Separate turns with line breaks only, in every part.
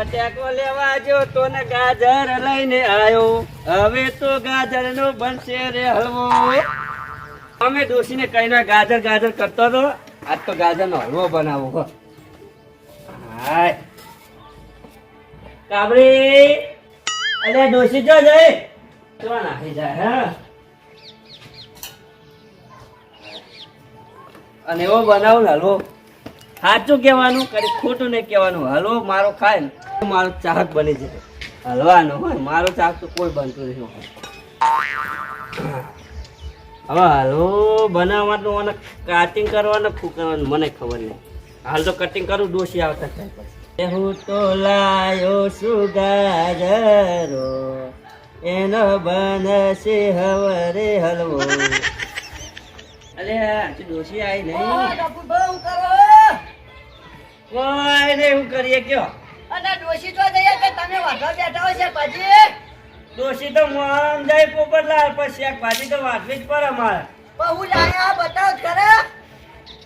બટાકો લેવા જો તો ને ગાજર લઈને આવ્યો હવે તો ગાજર નો બનશે રે હલવો. અમે ડોશીને કહીને ગાજર ગાજર કરતો હતો. આજ તો ગાજર નો હલવો બનાવો હાય. કાબરી અરે ડોશી જો જઈ તો નાખી જાય, હા? અને એવો બનાવું હલવો. સાચું કહેવાનું કરી ખોટું નહીં કહેવાનું. હલવો મારો ખાય ને. મારો ચાહક બની જાય હલવાનો હોય મારો ચાહક તો કોઈ બનતું નહીં હવે હલવો બનાવવાનું અને કટિંગ કરવાનું શું કરવાનું મને ખબર નહીં. હાલ તો કટિંગ કરું ડોસી આવતા થાય પછી. હું તો લાયો છું એનો બનશે હવરે હલવો. અરે આજે ડોસી આવી નહીં. કોઈ નહીં હું કરીએ કયો? ડોસી તો મોહન જાય પોપટલાલ પણ શાકભાજી તો વાઘવી જ પડે કરે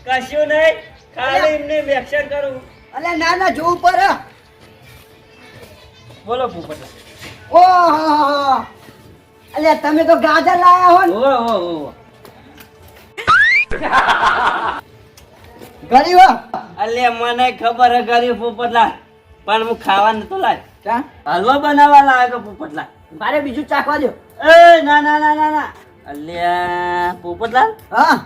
કશું નહીં ખાલી એમને વેક્શન કરું.
ના ના જોવું પડે.
બોલો પોપટલાલ
ઓહો અલ્યા તમે તો ગાજર લાયા હો ને
ઓ ઓ ઓ
ગરીબ હો.
અલે મને ખબર હે ગરીબ પોપટલાલ પણ હું ખાવા નતો લાય. હલવા બનાવવા લાવ્યો પોપટલાલ?
મારે બીજું ચાખવા દો.
એ ના ના ના ના ના. અલ્યા પોપટલાલ?
હા.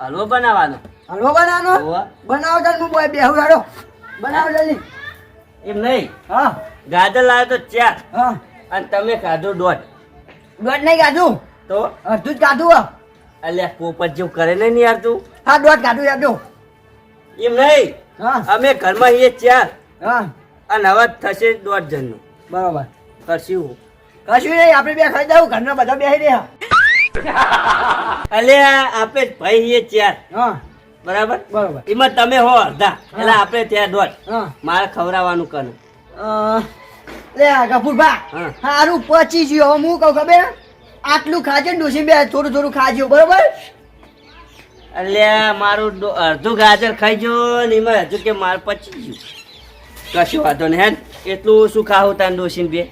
હલવો બનાવવાનો.
હલવો બનાવવાનો. બનાવો તાર હું બોય બેહું હેડો. બનાવો જલ્દી.
એમ નહીં?
હા.
ગાજર લાવ્યો તો ચાર.
હા.
અને તમે ખાધો દોઢ.
દોઢ નહીં ગાધું
તો?
અડધું જ હો.
અલ્યા પોપટ જેવું કરે નહીં યાર તું.
હા દોઢ ગાધું યાર
એમ નહીં?
હા.
અમે ઘરમાં એ ચાર.
હા.
અને હવે થશે દોઢ જણનું
બરોબર.
કરશું.
કશું નહીં આપણે બે ખાઈ દઉં ઘરના બધા બેસી રહ્યા.
અલ્યા આપણે ભાઈ એ ચાર.
હા.
બરાબર?
બરાબર.
એમાં તમે હો અડધા. એટલે આપણે ત્યાં દોઢ.
હા.
મારે ખવડાવવાનું
કનું. લે ગફુરભા.
સારું
હારું પચી ગયો. હું કહું ખબર? આટલું ખાજે ડોસી બે થોડું થોડું ખાજો બરોબર?
અલ્યા મારું અડધું ગાજર ખાઈ જો ને એમાં હજુ કે મારે પચી ગયું. કશું વાંધો નહીં, હેન. એટલું શું ખાવું તાન ડોસીને બે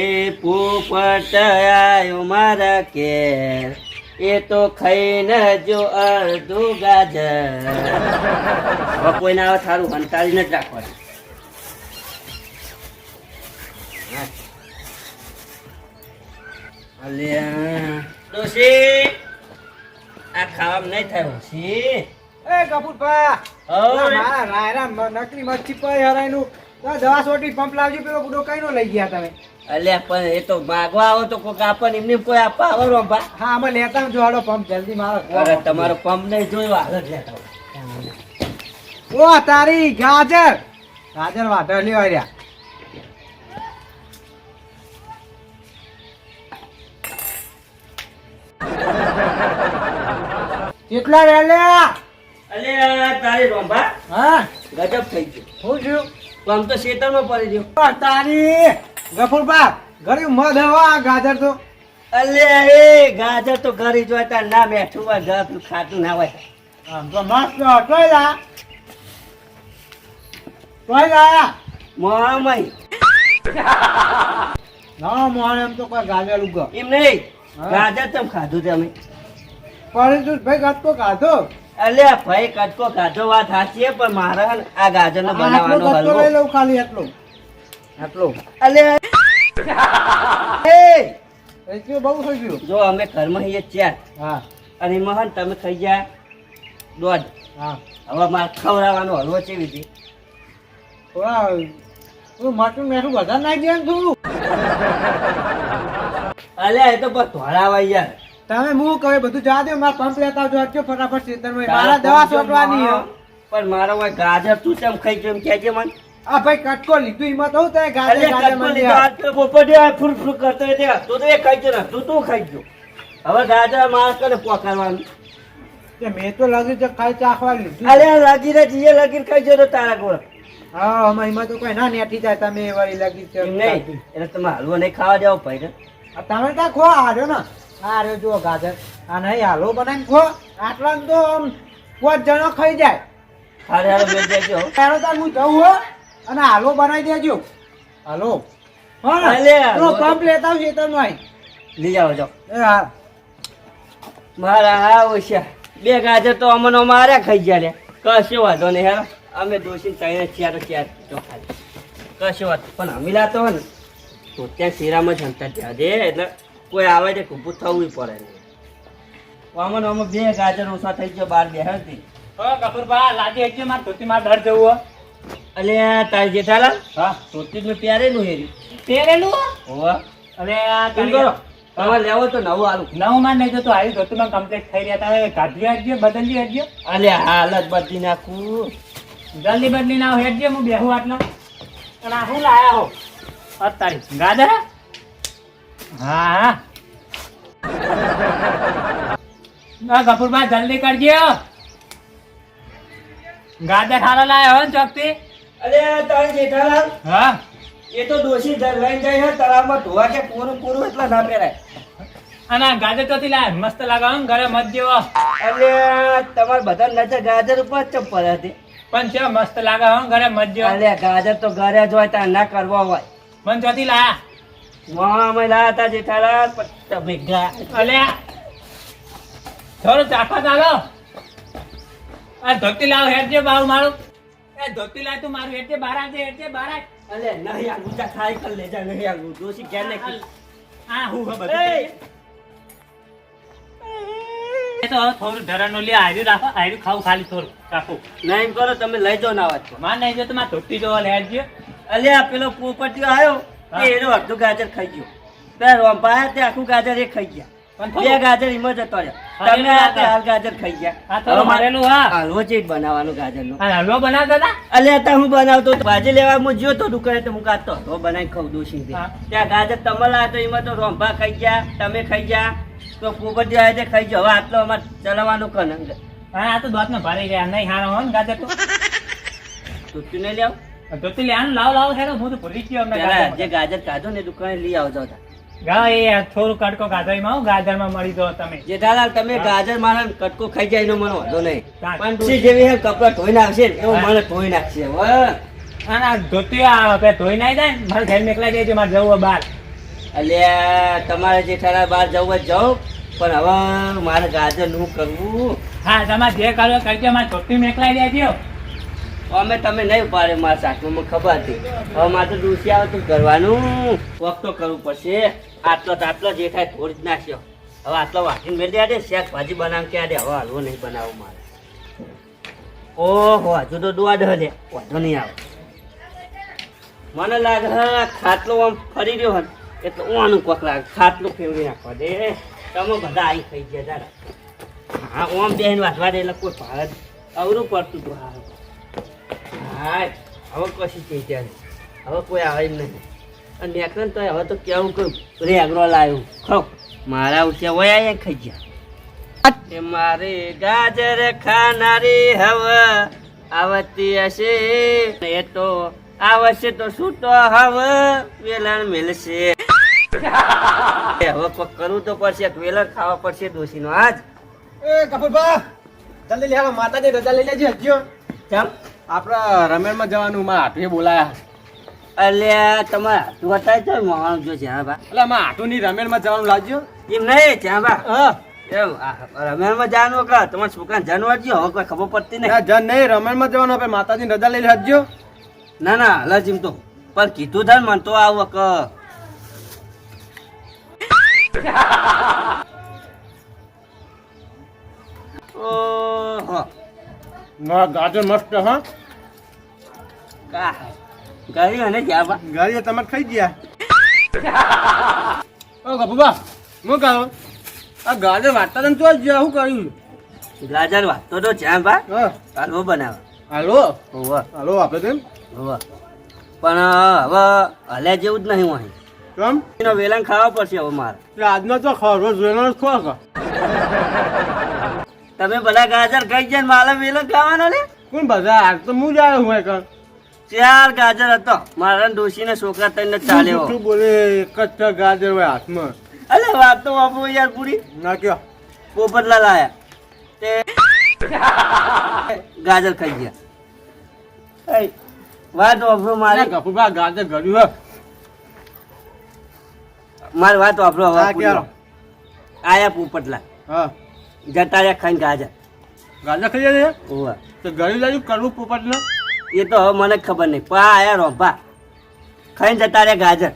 એ પોપટ આવ્યો મારા કેર એ તો ખાઈને જો અડધું ગાજર. હવે કોઈને આવે થારું હંતાળીને જ રાખવાનું. અલ્યા ડોશી, આ ખાવામાં નહીં થાય. ડોશી
એ કપૂરભા
રે.
મારા રાયરા નકલી મચ્છી પર હરાયનું. દવા સોટી પંપ લાવજો પેલો બુડો કઈ નો લઈ ગયા તમે.
અલ્યા પણ એ તો માગવા આવો તો કોક આપણને એમને કોઈ આપવા આવો રોંભા
હા અમે લેતા જો પંપ જલ્દી મારો
અરે તમારો પંપ નહીં જોયો જ લેતા
ઓ તારી ગાજર. ગાજર વાટલી રહ્યા. કેટલા વેલ્યા?
અલ્યા તારી રોંભા
હા?
ગજબ થઈ ગયો.
હું છું?
પંપ તો શેતરમાં પડી ગયો.
તારી ગફુરભા ગરીબ મધ હવા ગાજર તો?
અલ્યા એ ગાજર તો ઘરે જોતા ના બેઠું હોય ઘર ખાતું ના હોય.
આમ તો મસ્ત ટોયલા ટોયલા
મોહામય
ના મોહન એમ તો કોઈ ગાજર ઉગો.
એમ નહીં. ગાજર તમ ખાધું તમે
પણ ભાઈ તો કાઢો
અલ્યા ભાઈ કટકો ગાજો વાત સાચી પણ મારે આ ગાજર નો બનાવવાનો
ગટકો લઈ લઉં ખાલી એટલો
એટલો અલે. એ
એટલું બહુ થઈ ગયું.
જો અમે ઘરમાં છીએ ચાર
હા.
અને મહાન તમે ખાઈ ગયા દોઢ.
હા.
હવે મારે ખવડાવવાનો હલવો છે છે
થોડા તું માટું મેઠું બધા નાખી દે તું
અલે એ તો બસ ધોળાવા યાર.
તમે હું કહે બધું જવા દે મારા પંપ લેતા આવજો ફટાફટ ખેતરમાં મારા દવા છોટવાની હે.
પણ મારો ભાઈ ગાજર તું તેમ ખાઈ ગયો એમ કહેજે મને.
આ ભાઈ કટકો લીધું એમાં તો તે ગાજર ગાજર મને
આ ફૂર ફૂર કરતો તે તું તો એ ખાઈ ગયો ને તું તું ખાઈ ગયો. હવે ગાજર માણસ કરે પોકારવાનું
કે મેં તો લાગી છે ખાઈ ચાખવા લીધું.
અરે લાગી રે જીએ લાગી ખાઈ ગયો તારા ગોળ.
હા અમાર એમાં તો કોઈ ના નેઠી જાય તમે વાળી લાગી છે
નહીં એટલે તમે હલવો નહીં ખાવા જાવ ભાઈ
તમે ત્યાં ખો હાર્યો ને? હાર્યો જો ગાજર. અને હાલો બનાવીને ખો. આટલા તો પાંચ જણો ખાઈ જાય.
અરે હાલો બે દેજો
તારો તાર હું જઉં હો.
અને હાલો બનાવી દેજો. હાલો. હા
તો-
પંપ લેતા આવશે તો નહીં
લઈ આવો જાઓ
એ હા.
મારા હા ઓછા બે ગાજર તો અમનો મારે ખાઈ ગયા લે. કશો વાંધો નહીં હેરો અમે દોશી ચાઈને ચાર ચાર તો ખાલી. કશો વાત પણ અમીલા તો ને તો ત્યાં શીરામાં જ હંતા ત્યાં દે એટલે કોઈ આવે તે ઊભું થવું પડે કોમન અમે બે ગાજર ઓછા થઈ ગયો બાર બે હતી. એટલે તારી જેઠાલાલ
હા?
ધોતી નું પ્યારેલું હેરી
પહેરેલું
હોવા. કરો. તમારે લેવો તો નવું આલું.
નવમાં નહીં તો આવી ધોતીમાં કમ્પ્લીટ થઈ રહ્યા તારે. કાઢી આપજો બદલી આપજો
અલે હાલત બદલી નાખું.
જલ્દી બદલી ના હેડજે હું બેહું આટલો. અને આ શું લાયા હો? અત્યારે ગાજર હા. ના કપૂરભાઈ જલ્દી કરજો ગાદર હારા લાયા હો ચોકથી.
અલે તારી જેઠાલાલ
હા.
એ તો દોષી લઈને જાય છે તળાવમાં ધોવા કે પૂરું પૂરું એટલા ના પહેરાય.
અને ગાજર તો લાય મસ્ત લાગાવ ઘરે મત જેવો.
એટલે તમારે બધા નજર ગાજર ઉપર ચપ્પલ હતી.
પણ છે મસ્ત લાગાવ ઘરે મત જેવો.
અરે ગાજર તો ઘરે જ હોય ત્યાં ના કરવા હોય.
પણ ચોથી લાયા.
મોમાં લાયા હતા જેઠાલાલ પણ તમે ગા
અલે થોડું ચાખવા ચાલો. આ ધોતી લાવ હેડજે બાવ મારું. એ ધોતી લાવ તું મારું હેડજે બાર હેડજે બાર.
અલે નહીં ખાઈ કર લે જા નહીં આગું દોષી ક્યાં ને કી
આ હું હે
એ!
તો થોડું ધરાનો લે આયરું રાખો આયરું ખાવું ખાલી થોડું રાખો.
નહીં કરો તમે લઈ જાઓ ના વાત.
માં નહીં જો તમારે ધોતી જોવા હેડજે.
અલે આ પેલો પોપટીઓ આવ્યો એ એનો અડધું ગાજર ખાઈ ગયો. બે રોંપા તે આખું ગાજર એ ખાઈ ગયા. બે ગાજર એમ
જ
તમે. હાલ ગાજર ખાઈ ગયા.
મારેલું હા.
હાલવો જ બનાવવાનું ગાજરનું
હલવો બનાવતા હતા?
અલે હું બનાવતો ભાજી લેવા હું જ્યો તો દુકાને તો હું કાતો તો બનાવી ખાઉં દોશી ત્યાં ગાજર તમારા તો એમાં તો રોંભા ખાઈ ગયા તમે ખાઈ ગયા. તો પોપટી આવે તે ખાઈ ગયો. હવે આટલો અમારે ચલાવવાનું કનંગ.
હા આ તો દોતમાં ભરાઈ ગયા. નહીં હારો હોય ને ગાજર તો
તું નહીં લેવ?
ધોતી લે આનું લાવ લાવ હેડો હું તો ભૂલી ગયો અમને
જે ગાજર કાઢો ને દુકાને લઈ આવજો.
ગા એ થોડું કડકો ગાજરમાં હું ગાજરમાં મળી દો તમે.
જેઠાલાલ તમે ગાજર મારા કટકો ખાઈ જાય એનો મને વાંધો નહીં. પણ ડોશી જેવી કપડાં ધોઈ નાખશે એવું. મને ધોઈ નાખશે હવે
ના ધોતી આ ધોઈ નાઈ જાય ને મારે ઘર મેકલાઈ જાય છે મારે જવું બહાર.
અલ્યા તમારે જેઠાલાલ બહાર જવું જાઓ પણ હવે મારે ગાજરનું કરવું.
હા તમારે જે કરવો કરજો મારે ધોતી મેકલાઈ છે
અમે તમે નહીં પાડે મારા સાસમાં ખબર હતી. હવે મારે તો ડૂસી આવે તું કરવાનું. વખત કરવું પડશે. આટલો તો જે થાય થોડી જ નાખ્યો. હવે આટલો વાંચીને મેળ દે શાક ભાજી બનાવ કે દે. હવે હલવો નહીં બનાવો મારે. ઓહો, હજુ તો દુઆ દે લે. વાંધો નહીં આવે. મને લાગે, હે ખાટલો આમ ફરી રહ્યો હોય એટલે ઓનું કોક લાગે, ખાટલો ફેરવી નાખવા દે. તમે બધા આવી ખાઈ ગયા તારા હા ઓમ બેન વાંચવા દે, એટલે કોઈ ભાર જ અવરું પડતું હતું, હા. હા હવે કશી ચિંતા નહીં હવે કોઈ આવે જ નહીં. અને નેકન તો હવે તો કેવું કરું? રેગરો લાવ્યું ખાવ મારા ઉઠ્યા વયા અહીંયા ખાઈ ગયા. મારે ગાજર ખાનારી હવે આવતી હશે. એ તો આવશે તો છૂટો હવે? વેલણ મેલશે. હવે કરવું તો પડશે. વેલણ ખાવા પડશે દોશીનો આજ
એ કપૂરભા જલ્દી લેવા. માતાજી રજા લઈ લેજે હજ્યો.
ચમ
આપણા રમેણમાં જવાનું માં હાટુએ બોલાયા.
અલ્યા તમે હાથું હટાય તો માણસ જો હા બા.
એટલે માં ની રમેણમાં જવાનું લાવજો
એમ નહીં જ્યાં બા.
હા.
એમ રમેણમાં જાણવું કે તમારા છોકરાને જાણવા જ હવે કોઈ ખબર પડતી નહીં.
જન નહીં રમેણમાં જવાનું આપણે માતાજીની રજા લઈ લે
ના ના હાલ જીમ તો. પણ કીધું થાય મને તો આવું કે.
ગાજર મસ્ત હા.
ગયું અને જ્યાં બા
ગાડીએ તમે ખાઈ ગયા? ઓ ગપુબા હું કહો આ ગાજર વાટતા તને તો જ હું કર્યું?
ગાજર વાટતો તો જ્યાં બા હાલો બનાવ.
હાલો?
હોવે.
હાલો આપણે તેમ
હોવે. પણ હવે હલે જેવું જ નહીં અહીં
કેમ?
એનો વેલણ ખાવા પડશે હવે મારે.
એટલે આજનો તો ખરો રોજ વેલો જ ખો
તમે બધા ગાજર ખાઈ જાય મારે વેલણ ખાવાનો ને?
કોણ બધા? આજ તો હું જ આવ્યો હું કણ
ચાર ગાજર હતો. મારા ડોશી ને છોકરા તઈને ચાલ્યો.
શું બોલે એક જ ગાજર હોય હાથમાં.
અલે વાત તો વાપરો યાર પૂરી.
ના કયો.
પોપટલા લાયા તે ગાજર ખાઈ ગયા. વાત વાપરો
મારે. ગફુભા ગાજર ઘડ્યું હે.
મારી વાત વાપરો હવે આયા પોપટલા
હા.
જતા રહ્યા ખાઈને ગાજર.
ગાજર ખાઈ જાય
ઓવા.
તો ગળ્યું લાગ્યું કરવું પોપટ ને
એ તો હવે મને ખબર નહીં. પણ હા આયા રોંભા. ખાઈને જતા રે ગાજર.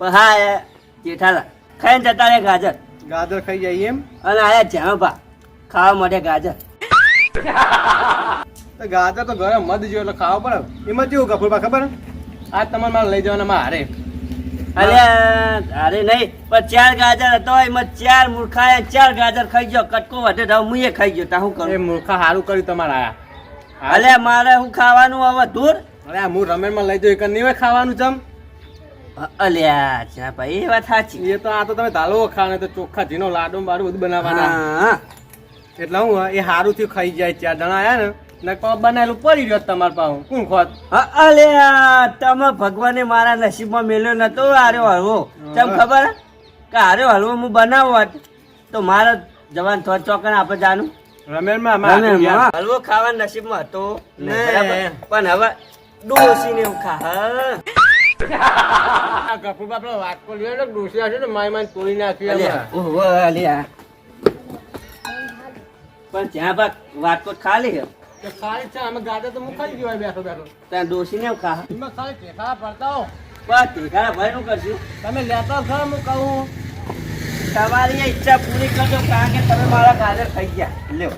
પણ હા આયા જેઠાલા ખાઈને જતા રે ગાજર.
ગાજર ખાઈ જાય એમ?
અને આયા જાણભા ખાવા માટે ગાજર.
તો ગાજર તો ઘરે મધ જેવું એટલે ખાવા પડે. એમાં કેવું ગફુરભા ખબર? આ તમારે મારે લઈ જવાના માં હારે
અરે અરે નહીં પણ ચાર ગાજર હતો એમાં ચાર મૂર્ખા ચાર ગાજર ખાઈ ગયો. કટકો વધે હું એ ખાઈ ગયો. તા હું કરું?
મૂર્ખા સારું કર્યું તમારા આયા
અલે મારે હું ખાવાનું હવે દૂર?
અરે હું રમેણમાં લઈ જાઉં એક નહીં ખાવાનું જમ.
અલ્યા ચા ભાઈ એ વાત સાચી.
એ તો આ તો તમે ધાલો ખાને તો ચોખ્ખા ઝીનો લાડો બાડો બધું બનાવવાના. એટલે હું એ હારું થી ખાઈ જાય ચાર જણા આયા ને ને બનાવેલું પડી રહ્યો તમાર પાસે કોણ ખોત?
હા, અલ્યા તમે ભગવાને મારા નસીબમાં મેલ્યો નતો આર્યો હલવો. તમ ખબર? કે આર્યો હલવો હું બનાવત તો મારે જવાન થોડ ચોકન આપણે જાનું. હલવો ખાવા નસીબમાં હતો ને.
ને.
પણ હવે ડોસીને એવું ખા હા.
ગફુરભા વાટકો લ્યો ને ડોસી ને માય માય તોડી નાખ્યું
ઓહો, અલ્યા. પણ જ્યાં ભાગ વાટકો ખાલી હે
ખાલી છે અમે ગાજર તો હું ખાઈ ગયો બેઠો બેઠો.
ત્યાં ડોસીને એવું ખા
એમાં ખાલી ટેકા પડતા હો
બસ ઠીકાણા ભાઈ નું કરશું.
તમે લેતા ખરા હું કહું.
તમારી ઈચ્છા પૂરી કરજો કારણ કે તમે મારા ગાજર થઈ ગયા. લ્યો.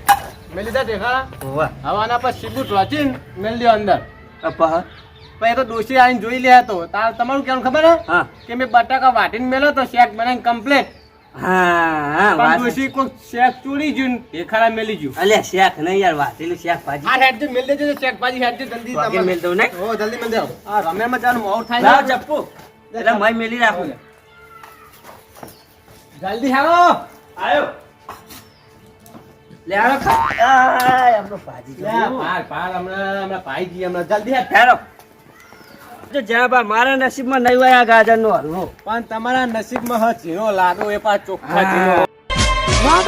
મેં લીધા ટેકા
વાહ
હવે. આના પર સીબુટ વાંચીને મેલ દો અંદર.
અપા
પણ એ તો ડોસી આવીને જોઈ લે તો. તાર તમારું કેમ ખબર હે?
હા.
કે મેં બટાકા વાટીને મેલો તો શેક બનાવીને કમ્પ્લેટ
હા હા
પણ ડોસી કોઈ શેક ચોરી ગયું ને એ ખરા મેલી ગયું
અલ્યા શેખ નહીં યાર વાટેલું શેખ ભાજી.
આ હેડ મેલ દેજો શેક ભાજી હેડ જલ્દી તમે.
મેલ દઉં ને?
હો જલ્દી મેલ આ મોડું થાય ને.
ચપ્પુ. એટલે મય મેલી રાખું.
જલ્દી હાલો
આવ્યો લે આવો ખા આય આપણો પાજી
લે, પાર પાર હમણાં હમણાં પાઈ ગઈ હમણાં જલ્દી હેડ
ફેરો જો જ્યાં બા મારા નસીબમાં નહીં હોય આ ગાજરનો હલવો
પણ તમારા નસીબમાં હ ઝીણો લાડો એ પાછો ચોખ્ખા
હા.